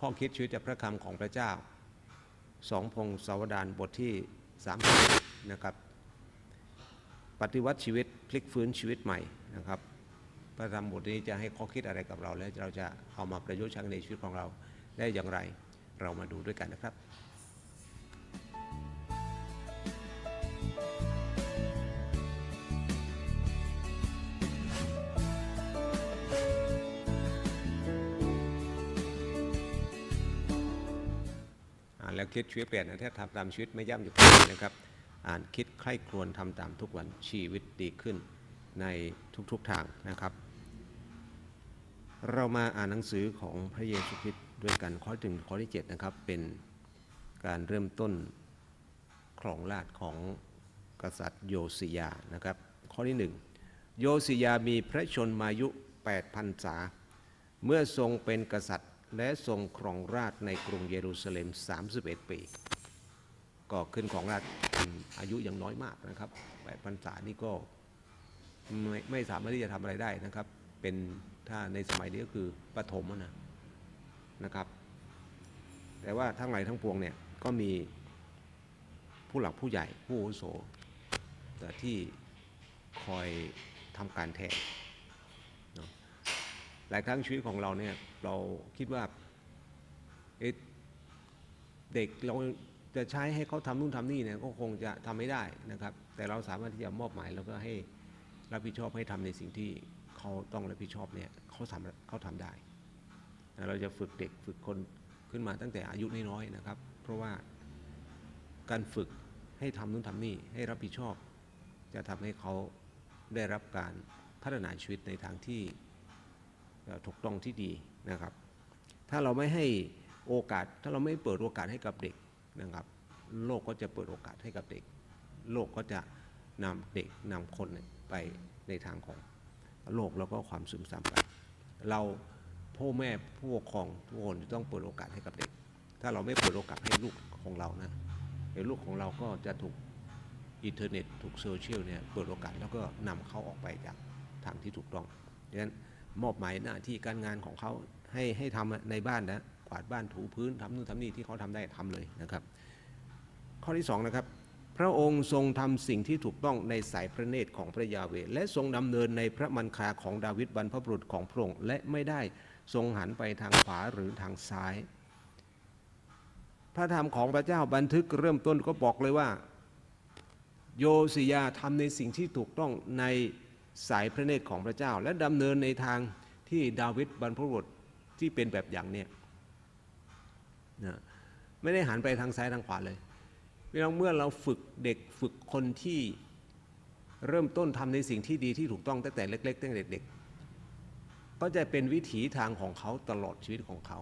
ข้อคิดชีวิตจากพระคำของพระเจ้าสองพงศาวดารบทที่30นะครับปฏิวัติชีวิตพลิกฟื้นชีวิตใหม่นะครับพระธรรมบทนี้จะให้ข้อคิดอะไรกับเรา และเราจะเอามาประยุกต์ใช้ในชีวิตของเราได้อย่างไร เรามาดูด้วยกันนะครับ คิดชีวิตเปลี่ยนนะถ้าทำตามชีวิตไม่ย่ำอยู่กับที่นะครับ อ่านคิดใคร่ครวญทำตามทุกวันชีวิตดีขึ้นในทุกๆทางนะครับ เรามาอ่านหนังสือของพระเยซูคริสต์ด้วยกันข้อถึงข้อที่7นะครับเป็นการเริ่มต้นครองราชของกษัตริย์โยสิยานะครับข้อที่ 1 โยสิยามีพระชนมายุ8พรรษา เมื่อทรงเป็นกษัตริย์ และทรงครองราชในกรุงเยรูซาเล็ม 31 ปี ก็ขึ้นของราชอายุยังน้อยมากนะครับแปดพรรษานี่ก็ไม่ไม่สามารถที่จะทำอะไรได้นะครับ เป็นถ้าในสมัยนี้ก็คือปฐมอะนะนะครับ แต่ว่าทั้งหลายทั้งปวงเนี่ยก็มีผู้หลักผู้ใหญ่ผู้อโสแต่ที่คอยทำการแทน ลายครั้งชีวิตของเราเนี่ยเราคิดว่าเเด็กเราจะใช้ให้เขาทำนู่นทำนี่เนี่ยก็คงจะทำไม่ได้นะครับ แต่เราสามารถที่จะมอบหมายแล้วก็ให้รับผิดชอบให้ทำในสิ่งที่เขาต้องรับผิดชอบเนี่ยเขาทำเขาทำได้ เราจะฝึกเด็กฝึกคนขึ้นมาตั้งแต่อายุน้อยๆนะครับ เพราะว่าการฝึกให้ทำนู่นทำนี่ให้รับผิดชอบ จะทำให้เขาได้รับการพัฒนาชีวิตในทางที่ ถูกต้องที่ดีนะครับ ถ้าเราไม่ให้โอกาส ถ้าเราไม่เปิดโอกาสให้กับเด็กนะครับ โลกก็จะเปิดโอกาสให้กับเด็ก โลกก็จะนำเด็กนำคนไปในทางของโลกแล้วก็ความซึมซาบไป เราพ่อแม่ผู้ปกครองทุกคนจะต้องเปิดโอกาสให้กับเด็ก ถ้าเราไม่เปิดโอกาสให้ลูกของเรานะเดี๋ยวลูกของเราก็จะถูกอินเทอร์เน็ตถูกโซเชียลเนี่ยเปิดโอกาสแล้วก็นำเขาออกไปจากทางที่ถูกต้องดังนั้น มอบหมายหน้าที่การงานของเขาให้ให้ทำในบ้านนะกวาดบ้านถูพื้นทำนู่นทำนี่ที่เขาทำได้ทำเลยนะครับ ข้อที่สองนะครับพระองค์ทรงทำสิ่งที่ถูกต้องในสายพระเนตรของพระยาเวและทรงดำเนินในพระมันคาของดาวิดบรรพบุรุษของพระองค์และไม่ได้ทรงหันไปทางขวาหรือทางซ้าย พระธรรมของพระเจ้าบันทึกเริ่มต้นก็บอกเลยว่า โยสิยาทำในสิ่งที่ถูกต้องใน สายพระเนตรของพระเจ้า และดำเนินในทางที่ดาวิดบรรพบุรุษที่เป็นแบบอย่างเนี่ยนะไม่ได้หันไปทางซ้ายทางขวาเลยเมื่อเราฝึกเด็กฝึกคนที่เริ่มต้นทำในสิ่งที่ดีที่ถูกต้องตั้งแต่เล็กๆตั้งแต่เด็กๆก็จะเป็นวิถีทางของเขาตลอดชีวิตของเขา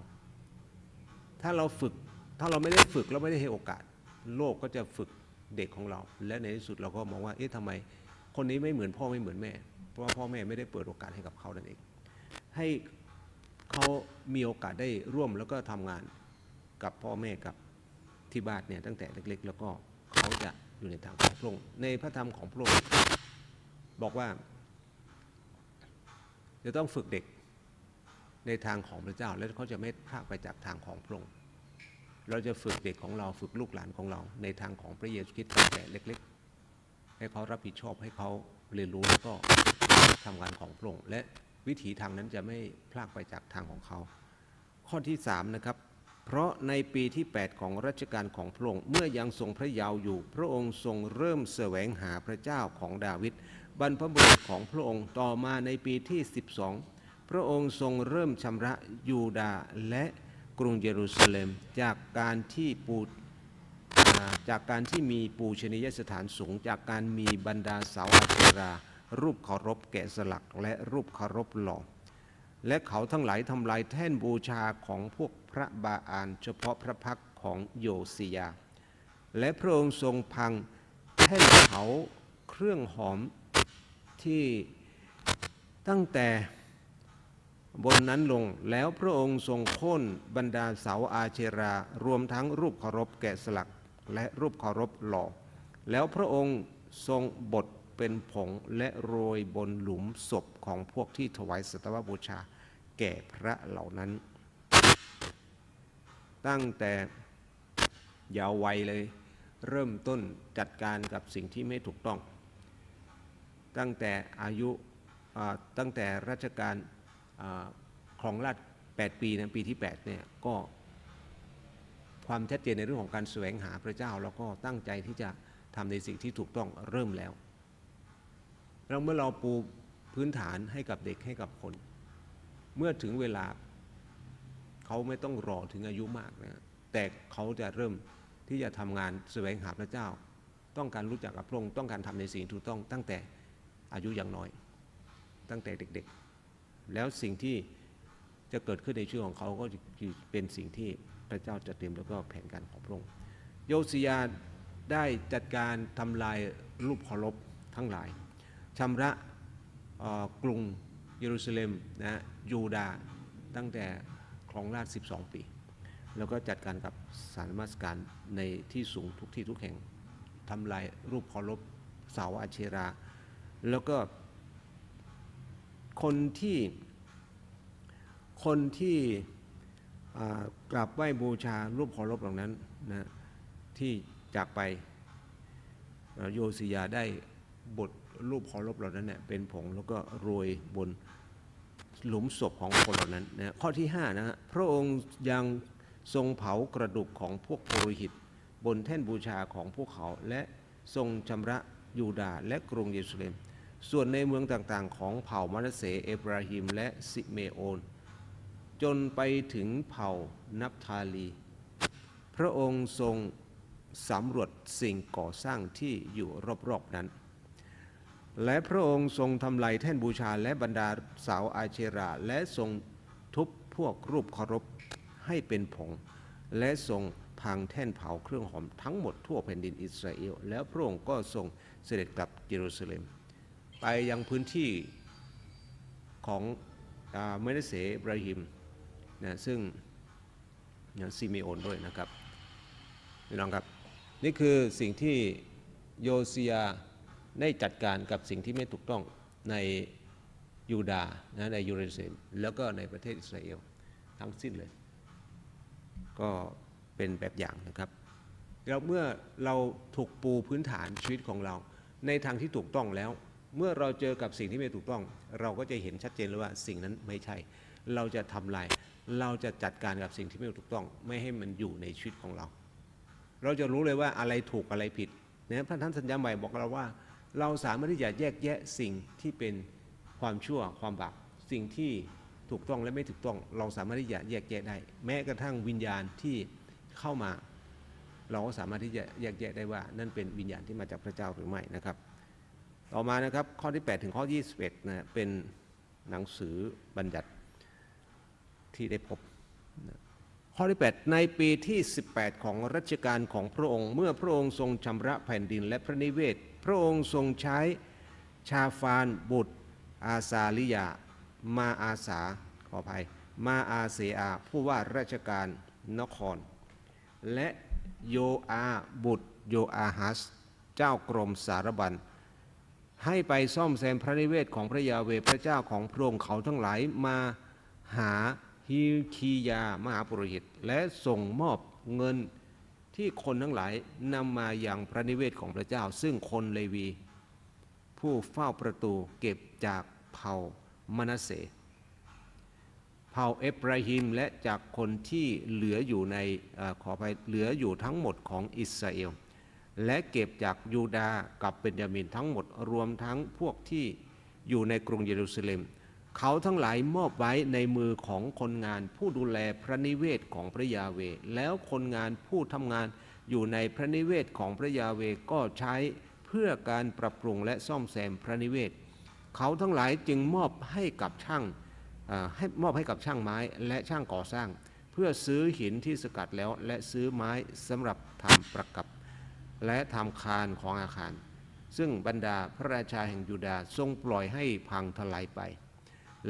ถ้าเราฝึกถ้าเราไม่ได้ฝึกเราไม่ได้ให้โอกาส โลกก็จะฝึกเด็กของเรา และในที่สุดเราก็มองว่าเอ๊ะทำไม คนนี้ไม่เหมือนพ่อไม่เหมือนแม่ เพราะว่าพ่อแม่ไม่ได้เปิดโอกาสให้กับเขานั่นเอง ให้เขามีโอกาสได้ร่วมแล้วก็ทำงานกับพ่อแม่กับที่บ้านเนี่ยตั้งแต่เล็ก ๆ แล้วก็เขาจะอยู่ในทางของพระองค์ในพระธรรมของพระองค์บอกว่าจะต้องฝึกเด็กในทางของพระเจ้า แล้วเขาจะไม่พลาดไปจากทางของพระองค์เราจะฝึกเด็กของเราฝึกลูกหลานของเราในทางของพระเยซูคริสต์ตั้งแต่เล็ก ๆ ให้เขารับผิดชอบให้เขาเรียนรู้แล้วก็ทำงานของพระองค์และวิถีทางนั้นจะไม่พลาดไปจากทางของเขา ข้อที่สามนะครับเพราะในปีที่ 8 ของรัชกาลของพระองค์เมื่อยังทรงพระเยาว์อยู่ พระองค์ทรงเริ่มแสวงหาพระเจ้าของดาวิดบรรพบุรุษของพระองค์ต่อมาในปีที่ 12 พระองค์ทรงเริ่มชำระยูดาห์และกรุงเยรูซาเล็ม จากการที่ปู จากการที่มีปูชนียสถานสูง จากการมีบรรดาเสาอาเทรา รูปเคารพแกะสลักและรูปเคารพหล่อและเขาทั้งหลายทำลายแท่นบูชาของพวกพระบาอานเฉพาะพระพักของโยสิยา และพระองค์ทรงพังแท่นเผาเครื่องหอมที่ตั้งแต่บนนั้นลงแล้วพระองค์ทรงโค่นบรรดาเสาอาเชรา รวมทั้งรูปเคารพแกะสลัก และรูปเคารพหล่อ แล้วพระองค์ทรงบดเป็นผงและโรยบนหลุมศพของพวกที่ถวายสัตวบูชา แก่พระเหล่านั้น ตั้งแต่ยาววัยเลย เริ่มต้นจัดการกับสิ่งที่ไม่ถูกต้อง ตั้งแต่อายุตั้งแต่รัชกาลอ่าครองราช8ปีนะปีที่8เนี่ยก็ ความชัดเจนในเรื่องของการแสวงหาพระเจ้า แล้วก็ตั้งใจที่จะทำในสิ่งที่ถูกต้องเริ่มแล้วเราเมื่อเราปูพื้นฐานให้กับเด็กให้กับคน เมื่อถึงเวลาเขาไม่ต้องรอถึงอายุมากนะแต่เขาจะเริ่มที่จะทำงานแสวงหาพระเจ้า ต้องการรู้จักกับพระองค์ต้องการทำในสิ่งถูกต้อง ตั้งแต่อายุอย่างน้อย ตั้งแต่เด็กๆ แล้วสิ่งที่จะเกิดขึ้นในชีวิตของเขาก็คือเป็นสิ่งที่ ระเจ้าจะเตรียมแล้วก็แผนการของพระองค์โยสิยาได้จัดการทำลายรูปเคารพทั้งหลายชำระกรุงเยรูซาเล็มนะยูดาตั้งแต่ครองราช 12 ปี แล้วก็จัดการกับสารมัสการในที่สูงทุกที่ทุกแห่งทำลายรูปเคารพเสาอาเชรา แล้วก็คนที่คนที่ กราบไหว้บูชารูปเคารพเหล่านั้นนะที่จากไปโยสิยาได้บทรูปเคารพเหล่านั้นเนี่ยเป็นผงแล้วก็โรยบนหลุมศพของคนเหล่านั้นนะข้อที่5นะฮะพระองค์ยังทรงเผากระดูกของพวกโรหิต บนแท่นบูชาของพวกเขา และทรงชำระยูดาห์และกรุงเยรูซาเล็ม ส่วนในเมืองต่างๆ ของเผ่ามนัสเสเอฟราฮิม และซิเมโอน จนไปถึงเผ่านับทาลี พระองค์ทรงสำรวจสิ่งก่อสร้างที่อยู่รอบๆนั้น และพระองค์ทรงทำลายแท่นบูชาและบรรดาสาวอาเชรา และทรงทุบพวกรูปเคารพให้เป็นผง และทรงพังแท่นเผาเครื่องหอมทั้งหมดทั่วแผ่นดินอิสราเอล แล้วพระองค์ก็ทรงเสด็จกลับเยรูซาเล็ม ไปยังพื้นที่ของอเมเนเสบราฮิม นะซึ่งซิเมโอนด้วยนะครับพี่น้องครับ นี่คือสิ่งที่โยเซียได้จัดการกับสิ่งที่ไม่ถูกต้องในยูดาห์นะในยูเรเซมแล้วก็ในประเทศอิสราเอลทั้งสิ้นเลย ก็เป็นแบบอย่างนะครับแล้วเมื่อเราถูกปูพื้นฐานชีวิตของเรา ในทางที่ถูกต้องแล้ว เมื่อเราเจอกับสิ่งที่ไม่ถูกต้อง เราก็จะเห็นชัดเจนเลยว่าสิ่งนั้นไม่ใช่ เราจะทำลาย เราจะจัดการกับสิ่งที่ไม่ถูกต้อง ไม่ให้มันอยู่ในชีวิตของเรา เราจะรู้เลยว่าอะไรถูกอะไรผิดนะพระท่านสัญญาใหม่บอกเราว่า เราสามารถที่จะแยกแยะสิ่งที่เป็นความชั่วความบาปสิ่งที่ถูกต้องและไม่ถูกต้อง เราสามารถที่จะแยกแยะได้ แม้กระทั่งวิญญาณที่เข้ามา เราก็สามารถที่จะแยกแยะได้ว่า นั่นเป็นวิญญาณที่มาจากพระเจ้าหรือไม่นะครับ ต่อมานะครับข้อที่ 8 ถึงข้อ 21นะเป็นหนังสือบัญญัติ ที่ได้พบข้อที่8ในปีที่ 18 ของรัชกาลของพระองค์ เมื่อพระองค์ทรงชำระแผ่นดินและพระนิเวศ พระองค์ทรงใช้ชาฟานบุตร อาซาลิยา มาอาสาขออภัย มาอาเซอา ผู้ว่าราชการนคร และโยอาบุตรโยอาฮัส เจ้ากรมสารบัญให้ไปซ่อมแซมพระนิเวศของพระยาเวพระเจ้าของพระองค์เขาทั้งหลายมาหา ฮิคียามหาปุโรหิต และส่งมอบเงินที่คนทั้งหลายนำมาอย่างพระนิเวศของพระเจ้า ซึ่งคนเลวี ผู้เฝ้าประตูเก็บจากเผ่ามนาเส เผ่าเอฟราฮิมและจากคนที่เหลืออยู่ในอขอไปเหลืออยู่ทั้งหมดของอิสราเอล และเก็บจากยูดาห์กับเบนยามินทั้งหมดรวมทั้งพวกที่อยู่ในกรุงเยรูซาเล็ม เขาทั้งหลายมอบไว้ในมือของคนงานผู้ดูแลพระนิเวศของพระยาเว แล้วคนงานผู้ทำงานอยู่ในพระนิเวศของพระยาเวก็ใช้เพื่อการปรับปรุงและซ่อมแซมพระนิเวศ เขาทั้งหลายจึงมอบให้กับช่างให้มอบให้กับช่างไม้และช่างก่อสร้าง เพื่อซื้อหินที่สกัดแล้วและซื้อไม้สำหรับทำประกับ และทำคานของอาคาร ซึ่งบรรดาพระราชาแห่งยูดาห์ทรงปล่อยให้พังทลายไป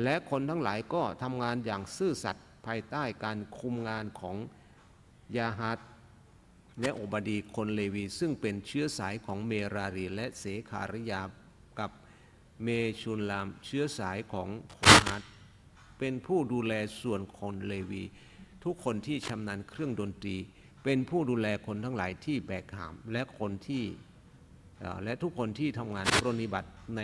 และคนทั้งหลายก็ทำงานอย่างซื่อสัตย์ภายใต้การคุมงานของยาฮัดและโอบาดีคนเลวี ซึ่งเป็นเชื้อสายของเมรารีและเสคาริยากับเมชุนลามเชื้อสายของโคฮัตเป็นผู้ดูแลส่วนคนเลวี ทุกคนที่ชำนาญเครื่องดนตรี เป็นผู้ดูแลคนทั้งหลายที่แบกหามและคนที่และทุกคนที่ทำงานปรนิบัติใน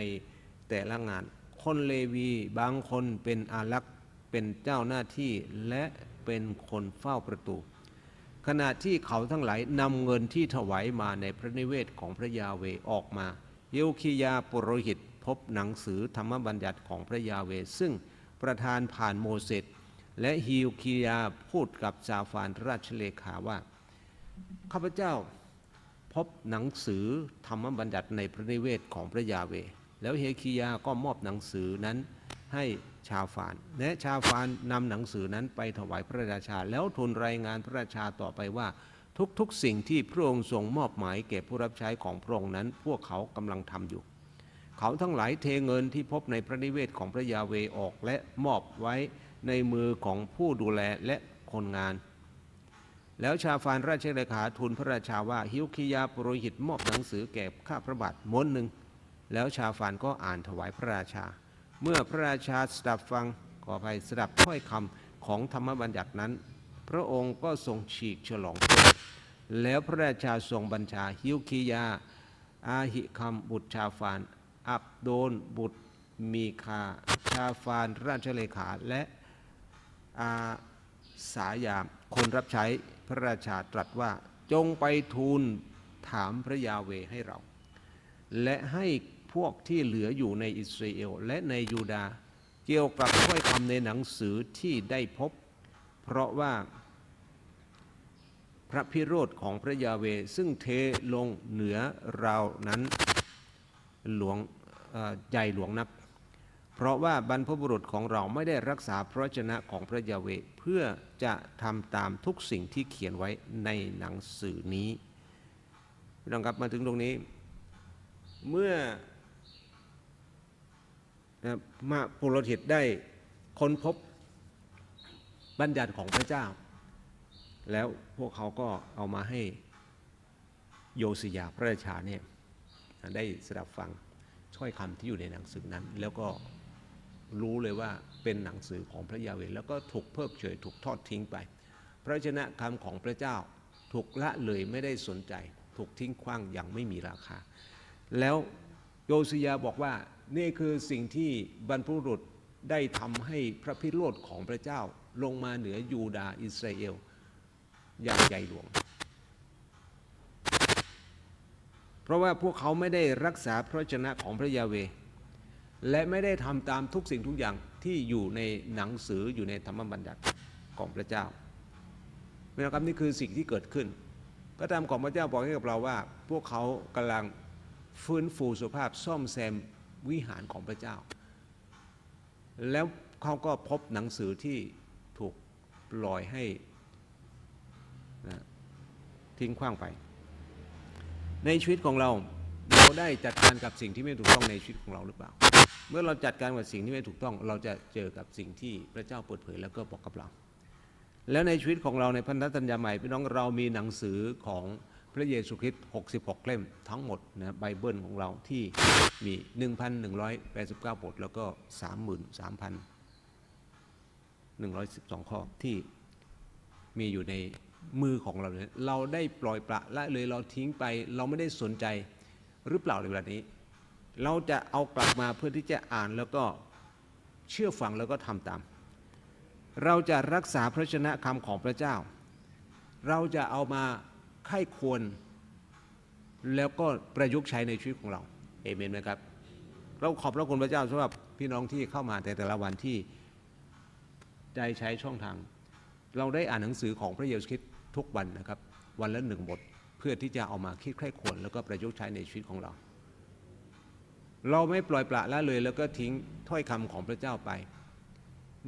แต่ละงาน คนเลวีบางคนเป็นอารักษ์เป็นเจ้าหน้าที่และเป็นคนเฝ้าประตู ขณะที่เขาทั้งหลายนำเงินที่ถวายมาในพระนิเวศของพระยาเวออกมา เยลคียาปุโรหิตพบหนังสือธรรมบัญญัติของพระยาเว ซึ่งประธานผ่านโมเสสและฮิวคียาพูดกับซาฟานราชเลขาว่า ข้าพเจ้าพบหนังสือธรรมบัญญัติในพระนิเวศของพระยาเว แล้วเฮคียาก็มอบหนังสือนั้นให้ชาวฟาน และชาวฟานนำหนังสือนั้นไปถวายพระราชา แล้วทูลรายงานพระราชาต่อไปว่า ทุกๆสิ่งที่พระองค์ทรงมอบหมายแก่ผู้รับใช้ของพระองค์นั้น พวกเขากำลังทำอยู่ เขาทั้งหลายเทเงินที่พบในพระนิเวศของพระยาเวออกและมอบไว้ในมือของผู้ดูแลและคนงาน แล้วชาฟานราชเลขาทูลพระราชาว่าฮิวคิยาปุโรหิตมอบหนังสือแก่ข้าพระบาทม้วนหนึ่ง แล้วชาฟานก็อ่านถวายพระราชา เมื่อพระราชาสดับฟังขออภัยสดับถ้อยคำของธรรมบัญญัตินั้น พระองค์ก็ทรงฉีกฉลองแล้วพระราชาทรงบัญชาฮิวคิยา อาหิคัมบุตรชาฟาน อับโดนบุตรมีคา ชาฟาน ราชเลขา และอาสายาม คนรับใช้พระราชาตรัสว่าจงไปทูลถามพระยาเวให้เรา และให้ พวกที่เหลืออยู่ในอิสราเอลและในยูดาห์เกี่ยวกับถ้อยคำในหนังสือที่ได้พบ เพราะว่าพระพิโรธของพระยาเวซึ่งเทลงเหนือเรานั้นหลวงใหญ่หลวงนัก เพราะว่าบรรพบุรุษของเราไม่ได้รักษาพระวจนะของพระยาเวเพื่อจะทำตามทุกสิ่งที่เขียนไว้ในหนังสือนี้พี่น้องครับมาถึงตรงนี้ เมื่อ มาปุโรหิตได้ค้นพบบัญญัติของพระเจ้า แล้วพวกเขาก็เอามาให้โยสิยาพระราชาเนี่ยได้สดับฟังถ้อยคำที่อยู่ในหนังสือนั้น แล้วก็รู้เลยว่าเป็นหนังสือของพระยาเวแล้วก็ถูกเพิกเฉยถูกทอดทิ้งไป พระชนะคำของพระเจ้าถูกละเลยไม่ได้สนใจ ถูกทิ้งขว้างอย่างไม่มีราคา แล้วโยสิยาบอกว่า นี่คือสิ่งที่บรรพบุรุษได้ทำให้พระพิโรธของพระเจ้าลงมาเหนือยูดาห์อิสราเอล อย่างใหญ่หลวง เพราะว่าพวกเขาไม่ได้รักษาพระวจนะของพระยาเว และไม่ได้ทำตามทุกสิ่งทุกอย่างที่อยู่ในหนังสืออยู่ในธรรมบัญญัติของพระเจ้านะครับนี่คือสิ่งที่เกิดขึ้น พระธรรมของพระเจ้าบอกให้กับเราว่า พวกเขากำลังฟื้นฟูสุขภาพซ่อมแซม วิหารของพระเจ้า แล้วเขาก็พบหนังสือที่ถูกปล่อยให้นะทิ้งขว้างไป ในชีวิตของเราเราได้จัดการกับสิ่งที่ไม่ถูกต้องในชีวิตของเราหรือเปล่า เมื่อเราจัดการกับสิ่งที่ไม่ถูกต้อง เราจะเจอกับสิ่งที่พระเจ้าเปิดเผยแล้วก็บอกกับเรา แล้วในชีวิตของเราในพันธสัญญาใหม่พี่น้องเรามีหนังสือของ ระเยซูคริสต์66 เล่มทั้งหมดนะไบเบิลของเราที่มี 1,189 บท แล้วก็ 33,112 ข้อที่มีอยู่ในมือของเราเนี่ยเราได้ปล่อยปละละเลยเราทิ้งไปเราไม่ได้สนใจหรือเปล่าในเวลานี้ เราจะเอากลับมาเพื่อที่จะอ่านแล้วก็เชื่อฟังแล้วก็ทำตาม เราจะรักษาพระชนะคำของพระเจ้า เราจะเอามา ไข้ควร แล้วก็ประยุกต์ใช้ในชีวิตของเราเอเมนไหมครับ เราขอบพระคุณพระเจ้าสำหรับพี่น้องที่เข้ามาแต่แต่ละวันที่ได้ใช้ช่องทาง เราได้อ่านหนังสือของพระเยซูคริสต์ทุกวันนะครับ วันละหนึ่งบทเพื่อที่จะเอามาคิดใคร่ควรแล้วก็ประยุกต์ใช้ในชีวิตของเรา เราไม่ปล่อยปละละเลย แล้วก็ทิ้งถ้อยคำของพระเจ้าไป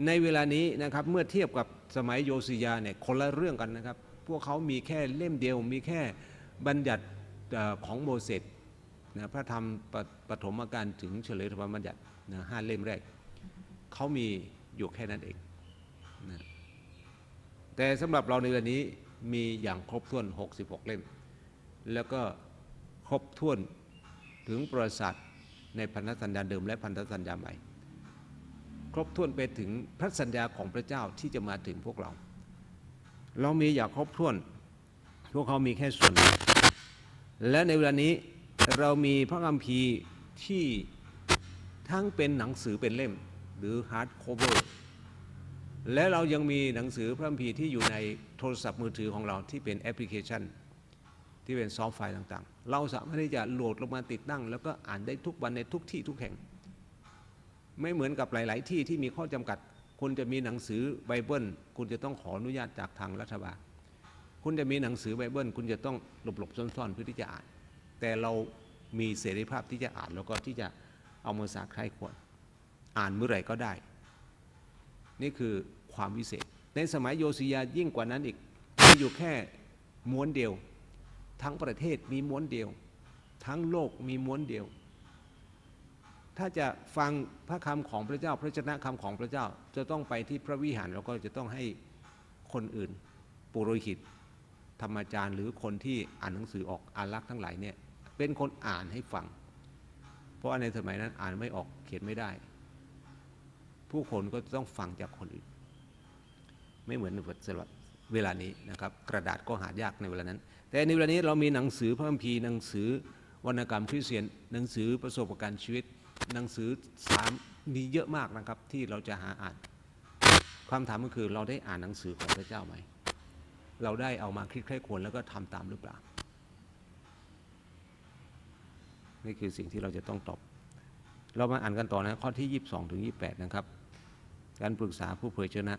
ในเวลานี้นะครับเมื่อเทียบกับสมัยโยสิยาเนี่ยคนละเรื่องกันนะครับ พวกเขามีแค่เล่มเดียว มีแค่บัญญัติของโมเสสนะพระธรรมปปฐมกาลถึงเฉลยธรรมบัญญัตินะห้าเล่มแรก เขามีอยู่แค่นั้นเองนะแต่สำหรับเราในวันนี้มีอย่างครบถ้วน 66 เล่ม แล้วก็ครบถ้วนถึงประวัติศาสตร์ในพันธสัญญาเดิมและพันธสัญญาใหม่ ครบถ้วนไปถึงพระสัญญาของพระเจ้าที่จะมาถึงพวกเรา เรามีอย่างครบถ้วน พวกเขามีแค่ส่วน และในเวลานี้เรามีพระคัมภีร์ที่ทั้งเป็นหนังสือเป็นเล่ม หรือฮาร์ดโคเวอร์และเรายังมีหนังสือพระคัมภีร์ที่อยู่ในโทรศัพท์มือถือของเราที่เป็นแอปพลิเคชัน ที่เป็นซอฟต์ไฟล์ต่างๆ เราสามารถที่จะโหลดลงมาติดตั้ง แล้วก็อ่านได้ทุกวันในทุกที่ทุกแห่ง ไม่เหมือนกับหลาย ๆ ที่ที่มีข้อจำกัด คุณจะมีหนังสือไบเบิลคุณจะต้องขออนุญาตจากทางรัฐบาล คุณจะมีหนังสือไบเบิลคุณจะต้องหลบๆซ่อนๆเพื่อที่จะอ่าน แต่เรามีเสรีภาพที่จะอ่านแล้วก็ที่จะเอามาสาใครควรอ่านเมื่อไหร่ก็ได้ นี่คือความวิเศษ ในสมัยโยซียายิ่งกว่านั้นอีกมีอยู่แค่ม้วนเดียว ทั้งประเทศมีม้วนเดียว ทั้งโลกมีม้วนเดียว ถ้าจะฟังพระคำของพระเจ้า พระชนะคำของพระเจ้าจะต้องไปที่พระวิหารแล้วก็จะต้องให้คนอื่น ปุโรหิต ธรรมจารย์ หรือคนที่อ่านหนังสือออกอ่านลักษ์ทั้งหลายเนี่ยเป็นคนอ่านให้ฟัง เพราะในสมัยนั้นอ่านไม่ออกเขียนไม่ได้ ผู้คนก็ต้องฟังจากคนอื่น ไม่เหมือนสำหรับเวลานี้นะครับกระดาษก็หายากในเวลานั้น แต่ในเวลานี้เรามีหนังสือพระคัมภีร์หนังสือวรรณกรรมคริสเตียนหนังสือประสบการณ์ชีวิต หนังสือสามมีเยอะมากนะครับที่เราจะหาอ่านความถามก็คือเราได้อ่านหนังสือของพระเจ้าไหม เราได้เอามาคิดใคร่ควรแล้วก็ทำตามหรือเปล่า นี่คือสิ่งที่เราจะต้องตอบ เรามาอ่านกันต่อนะข้อที่ 22 ถึง 28 นะครับ การปรึกษาผู้เผยชนะ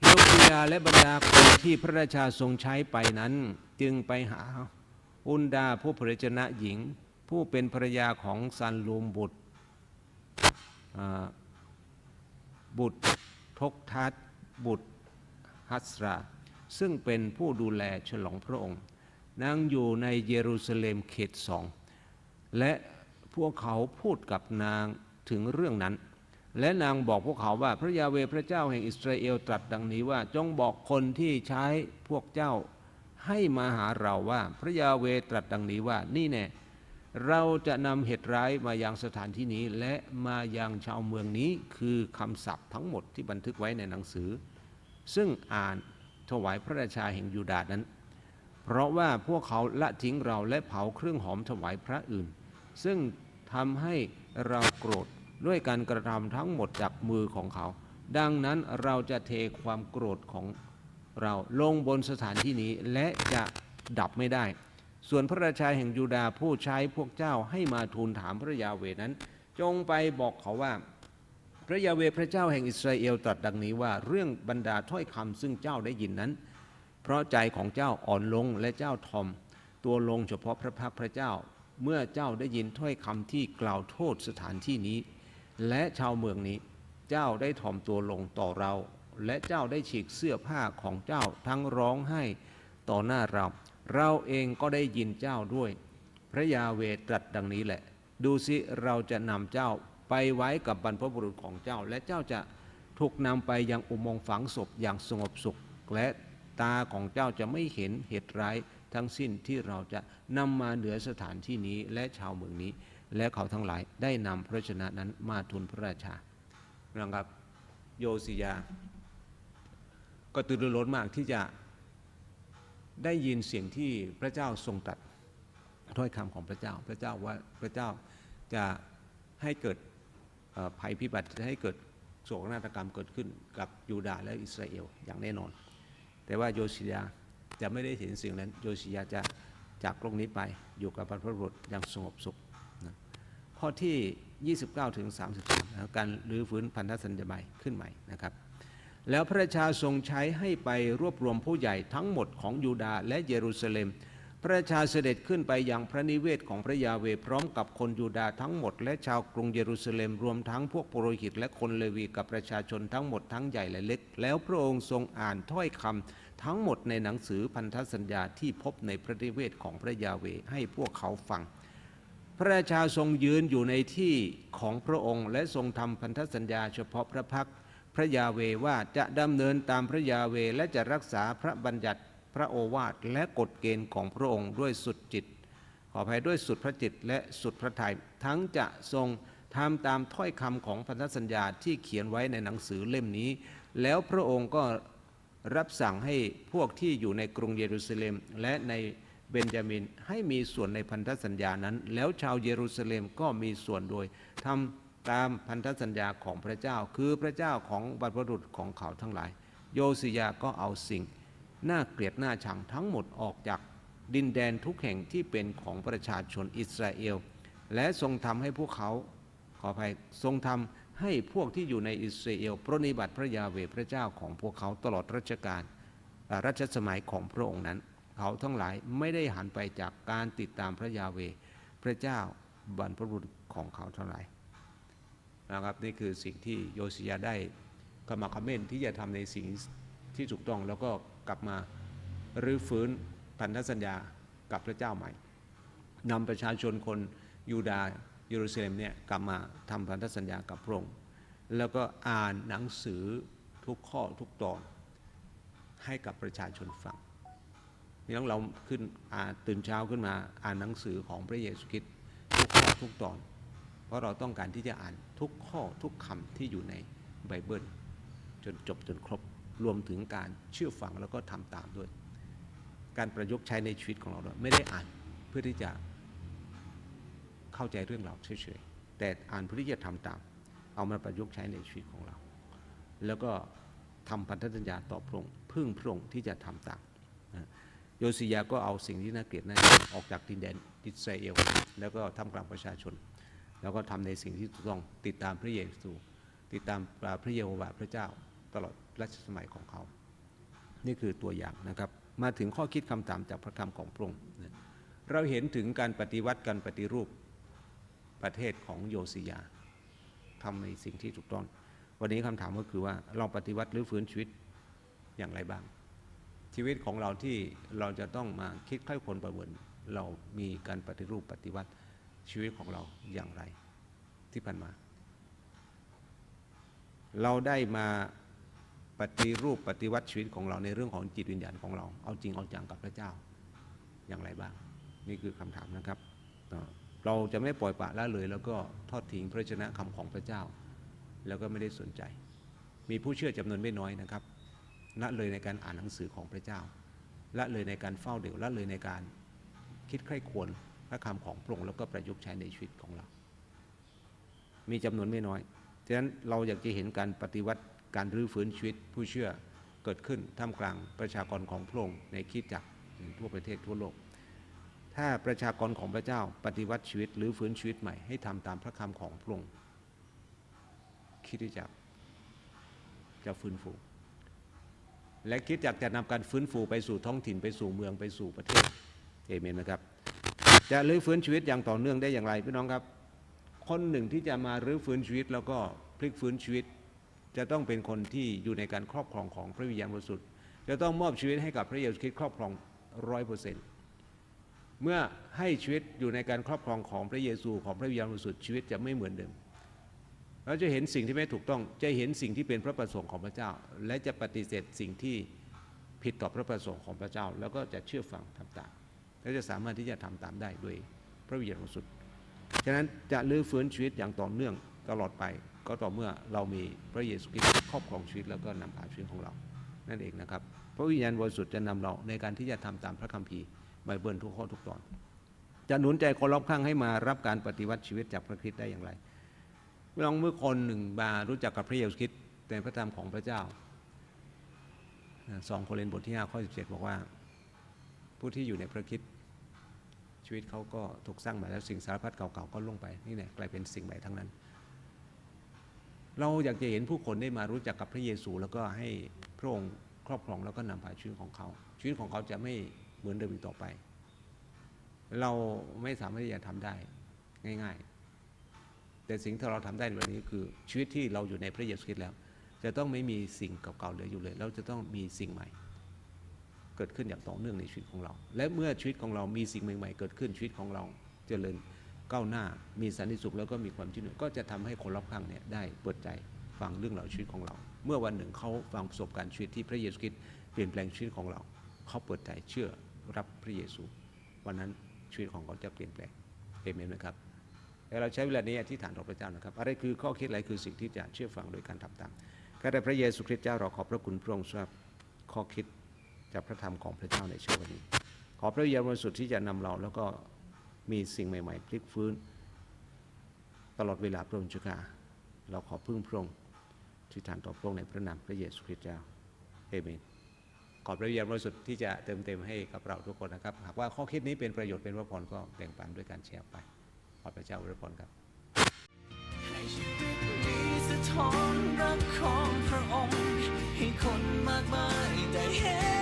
โยคียาและบรรดาคนที่พระราชาทรงใช้ไปนั้น จึงไปหาอุนดาผู้เผยชนะหญิง ผู้เป็นภรรยาของซันลูมบุตรบุตรทกทัตบุตรฮัสรา ซึ่งเป็นผู้ดูแลฉลองพระองค์นางอยู่ในเยรูซาเล็มเขตสองและพวกเขาพูดกับนางถึงเรื่องนั้น และนางบอกพวกเขาว่าพระยาเวพระเจ้าแห่งอิสราเอลตรัสดังนี้ว่าจงบอกคนที่ใช้พวกเจ้าให้มาหาเราว่าพระยาเวตรัสดังนี้ว่านี่แน่ เราจะนำเหตุร้ายมายังสถานที่นี้ และมายังชาวเมืองนี้คือคำศัพท์ทั้งหมดที่บันทึกไว้ในหนังสือ ซึ่งอ่านถวายพระราชาแห่งยูดาห์นั้น เพราะว่าพวกเขาละทิ้งเราและเผาเครื่องหอมถวายพระอื่น ซึ่งทำให้เราโกรธด้วยการกระทำทั้งหมดจากมือของเขา ดังนั้นเราจะเทความโกรธของเราลงบนสถานที่นี้และจะดับไม่ได้ ส่วนพระราชาแห่งยูดาห์ผู้ใช้พวกเจ้าให้มาทูลถามพระยาเวนั้น จงไปบอกเขาว่า พระยาเวพระเจ้าแห่งอิสราเอลตรัสดังนี้ว่าเรื่องบรรดาถ้อยคำซึ่งเจ้าได้ยินนั้น เพราะใจของเจ้าอ่อนลงและเจ้าทอม ตัวลงเฉพาะพระพักพระเจ้า เมื่อเจ้าได้ยินถ้อยคำที่กล่าวโทษสถานที่นี้ และชาวเมืองนี้ เจ้าได้ถ่อมตัวลงต่อเรา และเจ้าได้ฉีกเสื้อผ้าของเจ้าทั้งร้องไห้ต่อหน้าเรา เราเองก็ได้ยินเจ้าด้วย พระยาเวตรัสดังนี้แหละ ดูสิเราจะนำเจ้าไปไว้กับบรรพบุรุษของเจ้า และเจ้าจะถูกนำไปยังอุโมงค์ฝังศพอย่างสงบสุข และตาของเจ้าจะไม่เห็นเหตุร้ายทั้งสิ้นที่เราจะนำมาเหนือสถานที่นี้และชาวเมืองนี้ และเขาทั้งหลายได้นำพระชนะนั้นมาทูลพระราชานะครับโยสิยา ก็ตื่นรือร้นมากที่จะ ได้ยินเสียงที่พระเจ้าทรงตรัสถ้อยคำของพระเจ้า พระเจ้าว่าพระเจ้าจะให้เกิดภัยพิบัติจะให้เกิดโศกนาฏกรรมเกิดขึ้นกับยูดาห์และอิสราเอลอย่างแน่นอน แต่ว่าโยชิยาจะไม่ได้เห็นสิ่งนั้นโยชิยาจะจากโลกนี้ไปอยู่กับบรรพบุรุษอย่างสงบสุขนะข้อที่ 29 ถึง 33นะการรื้อฟื้นพันธสัญญาใหม่ขึ้นใหม่นะครับ แล้วพระราชาทรงใช้ให้ไปรวบรวมผู้ใหญ่ทั้งหมดของยูดาห์และเยรูซาเล็ม พระราชาเสด็จขึ้นไปยังพระนิเวศของพระยาเวพร้อมกับคนยูดาห์ทั้งหมด และชาวกรุงเยรูซาเล็มรวมทั้งพวกปุโรหิตและคนเลวีกับประชาชนทั้งหมดทั้งใหญ่และเล็ก แล้วพระองค์ทรงอ่านถ้อยคำทั้งหมดในหนังสือพันธสัญญาที่พบในพระนิเวศของพระยาเวให้พวกเขาฟังพระราชาทรงยืนอยู่ในที่ของพระองค์ และทรงทำพันธสัญญาเฉพาะพระพักตร์ พระยาเวว่าจะดำเนินตามพระยาเวและจะรักษาพระบัญญัติพระโอวาทและกฎเกณฑ์ของพระองค์ด้วยสุดจิต ขออภัยด้วยสุดพระจิตและสุดพระทยัยทั้งจะทรงทำตามถ้อยคำของพันธสัญญาที่เขียนไว้ในหนังสือเล่มนี้ แล้วพระองค์ก็รับสั่งให้พวกที่อยู่ในกรุงเยรูซาเล็ม และในเบนจามินให้มีส่วนในพันธสัญญานั้น แล้วชาวเยรูซาเล็มก็มีส่วนโดยทำ ตามพันธสัญญาของพระเจ้า คือพระเจ้าของบรรพบุรุษของเขาทั้งหลาย โยสิยาก็เอาสิ่งน่าเกลียดน่าชังทั้งหมดออกจากดินแดนทุกแห่งที่เป็นของประชาชนอิสราเอล และทรงทำให้พวกเขาขออภัยทรงทำให้พวกที่อยู่ในอิสราเอลปรนิบัติพระยาเวพระเจ้าของพวกเขาตลอดรัชกาลรัชสมัยของพระองค์นั้น เขาทั้งหลายไม่ได้หันไปจากการติดตามพระยาเว พระเจ้าบรรพบุรุษของเขาทั้งหลาย นะครับนี่คือสิ่งที่โยสิยาได้กมาคอมเมนต์ที่จะทำในสิ่งที่ถูกต้องแล้วก็กลับมารื้อฟื้นพันธสัญญากับพระเจ้าใหม่นำประชาชนคนยูดาห์เยรูซาเล็มเนี่ยกลับมาทำพันธสัญญากับพระองค์แล้วก็อ่านหนังสือทุกข้อทุกตอนให้กับประชาชนฟังนี่ต้องเราขึ้นอ่านตื่นเช้าขึ้นมาอ่านหนังสือของพระเยซูคริสต์ทุกข้อทุกตอน เพราะเราต้องการที่จะอ่านทุกข้อทุกคำที่อยู่ในไบเบิลจนจบจนครบรวมถึงการเชื่อฟังแล้วก็ทำตามด้วย การประยุกต์ใช้ในชีวิตของเราด้วยไม่ได้อ่านเพื่อที่จะเข้าใจเรื่องเราวเฉยๆแต่อ่านเพื่อที่จะทำตาม เอามาประยุกต์ใช้ในชีวิตของเรา แล้วก็ทำพันธสัญญาต่อพระองค์พึ่งพระองค์ที่จะทำตามโยสิยาก็เอาสิ่งที่น่าเกลียดน่าชังออกจากดินแดนอิสราเอลแล้วก็ทำกลางประชาชน แล้วก็ทำในสิ่งที่ถูกต้องติดตามพระเยซู ติดตามพระเยโฮวาห์พระเจ้า ตลอดรัชสมัยของเขา นี่คือตัวอย่างนะครับ มาถึงข้อคิดคำถามจากพระคำของพระองค์เราเห็นถึงการปฏิวัติการปฏิรูปประเทศของโยสิยาทำในสิ่งที่ถูกต้อง วันนี้คำถามก็คือว่าเราปฏิวัติหรือฟื้นชีวิตอย่างไรบ้าง ชีวิตของเราที่เราจะต้องมาคิดค่อยคนประเมินเรามีการปฏิรูปปฏิวัติ ชีวิตของเราอย่างไรที่ผ่านมา เราได้มาปฏิรูปปฏิวัติชีวิตของเราในเรื่องของจิตวิญญาณของเรา เอาจริงเอาจังกับพระเจ้าอย่างไรบ้าง นี่คือคำถามนะครับ เราจะไม่ปล่อยปละละเลย แล้วก็ทอดทิ้งพระชนะคำของพระเจ้า แล้วก็ไม่ได้สนใจ มีผู้เชื่อจำนวนไม่น้อยนะครับละเลยในการอ่านหนังสือของพระเจ้าละเลยในการเฝ้าเดี่ยวละเลยในการคิดใคร่ควร พระคำของพระองค์แล้วก็ประยุกต์ใช้ในชีวิตของเรา มีจำนวนไม่น้อยฉะนั้นเราอยากจะเห็นการปฏิวัติการรื้อฟื้นชีวิตผู้เชื่อเกิดขึ้นท่ามกลางประชากรของพระองค์ในคิดจักรทั่วประเทศทั่วโลก ถ้าประชากรของพระเจ้าปฏิวัติชีวิตหรือฟื้นชีวิตใหม่ให้ทำตามพระคำของพระองค์คิดจักรจะฟื้นฟูและคิดจักรจะนำการฟื้นฟูไปสู่ท้องถิ่นไปสู่เมืองไปสู่ประเทศ เอเมนไหมครับ จะรื้อฟื้นชีวิตอย่างต่อเนื่องได้อย่างไรพี่น้องครับ คนหนึ่งที่จะมารื้อฟื้นชีวิตแล้วก็พลิกฟื้นชีวิต จะต้องเป็นคนที่อยู่ในการครอบครองของพระวิญญาณบริสุทธิ์จะต้องมอบชีวิตให้กับพระเยซูคริสต์ครอบครองร้อยเปอร์เซ็นต์เมื่อให้ชีวิตอยู่ในการครอบครองของพระเยซูของพระวิญญาณบริสุทธิ์ชีวิตจะไม่เหมือนเดิมเราจะเห็นสิ่งที่ไม่ถูกต้องจะเห็นสิ่งที่เป็นพระประสงค์ของพระเจ้า และจะปฏิเสธสิ่งที่ผิดต่อพระประสงค์ของพระเจ้า แล้วก็จะเชื่อฟังทำตาม และจะสามารถที่จะทำตามได้ด้วยพระวิญญาณบริสุทธิ์ฉะนั้นจะลื้อฟื้นชีวิตอย่างต่อเนื่องตลอดไป ก็ต่อเมื่อเรามีพระเยซูคริสต์ครอบครองชีวิตแล้วก็นำพาชีวิตของเรา นั่นเองนะครับ พระวิญญาณบริสุทธิ์จะนำเราในการที่จะทำตามพระคัมภีร์ไบเบิลทุกข้อทุกตอน จะหนุนใจคนรอบข้างให้มารับการปฏิวัติชีวิตจากพระคริสต์ได้อย่างไรลองเมื่อคนหนึ่งมารู้จักกับพระเยซูคริสต์ในพระธรรมของพระเจ้าสองโครินธ์บทที่5ข้อ17 บอกว่า ผู้ที่อยู่ในพระคริสต์ชีวิตเขาก็ถูกสร้างใหม่แล้วสิ่งสารพัดเก่าๆก็ล่วงไปนี่เนี่ยกลายเป็นสิ่งใหม่ทั้งนั้น เราอยากจะเห็นผู้คนได้มารู้จักกับพระเยซูแล้วก็ให้พระองค์ครอบครองแล้วก็นำพาชีวิตของเขา ชีวิตของเขาจะไม่เหมือนเดิมอีกต่อไป เราไม่สามารถที่จะทำได้ง่าย ๆ แต่สิ่งที่เราทำได้ในวันนี้คือ ชีวิตที่เราอยู่ในพระเยซูคริสต์แล้ว จะต้องไม่มีสิ่งเก่าๆเหลืออยู่เลย เราจะต้องมีสิ่งใหม่ เกิดขึ้นอย่างต่อเนื่องในชีวิตของเรา และเมื่อชีวิตของเรามีสิ่งใหม่ๆ เกิดขึ้นชีวิตของเราเจริญก้าวหน้ามีสันติสุขแล้วก็มีความชื่นก็จะทำให้คนรอบข้างเนี่ยได้เปิดใจฟังเรื่องราวชีวิตของเรา เมื่อวันหนึ่งเขาฟังประสบการณ์ชีวิตที่พระเยซูคริสต์เปลี่ยนแปลงชีวิตของเราเขาเปิดใจเชื่อรับพระเยซู วันนั้นชีวิตของเขาจะเปลี่ยนแปลงเอเมนไหมครับแต่เราใช้เวลานี้อธิษฐานต่อพระเจ้านะครับอะไรคือข้อคิดอะไรคือสิ่งที่จะเชื่อฟังโดยการทำตามข้าแต่พระเยซูคริสต์เจ้าเราขอบพระคุณพระองค์สำหรับข้อคิด จากพระธรรมของพระเจ้าในช่วงนี้ ขอพระวิญญาณบริสุทธิ์ที่จะนำเราแล้วก็มีสิ่งใหม่ ๆ พลิกฟื้น ตลอดเวลาพระองค์จุกาเราขอพึ่งพระองค์ที่ฐานต่อพระองค์ในพระนามพระเยซูคริสต์เจ้าเอเมนขอพระวิญญาณบริสุทธิ์ที่จะเติมเต็มให้กับเราทุกคนนะครับ หากว่าข้อคิดนี้เป็นประโยชน์เป็นพระพรก็แบ่งปันด้วยการแชร์ไป ขอพระเจ้าอวยพรครับให้ชีวิตนี้สะท้อนรักของพระองค์ ให้คนมากมายได้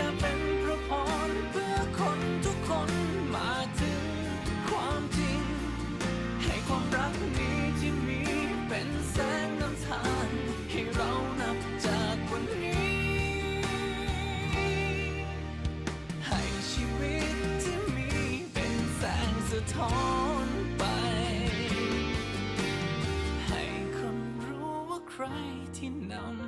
ธอเป็นพระพรเพื่อคนทุกคนมาถึงความจริง ให้ความรักนี้ที่มีเป็นแสงนำทางให้เรานับจากวันนี้ ให้ชีวิตที่มีเป็นแสงสะท้อนไป ให้คนรู้ว่าใครที่นำ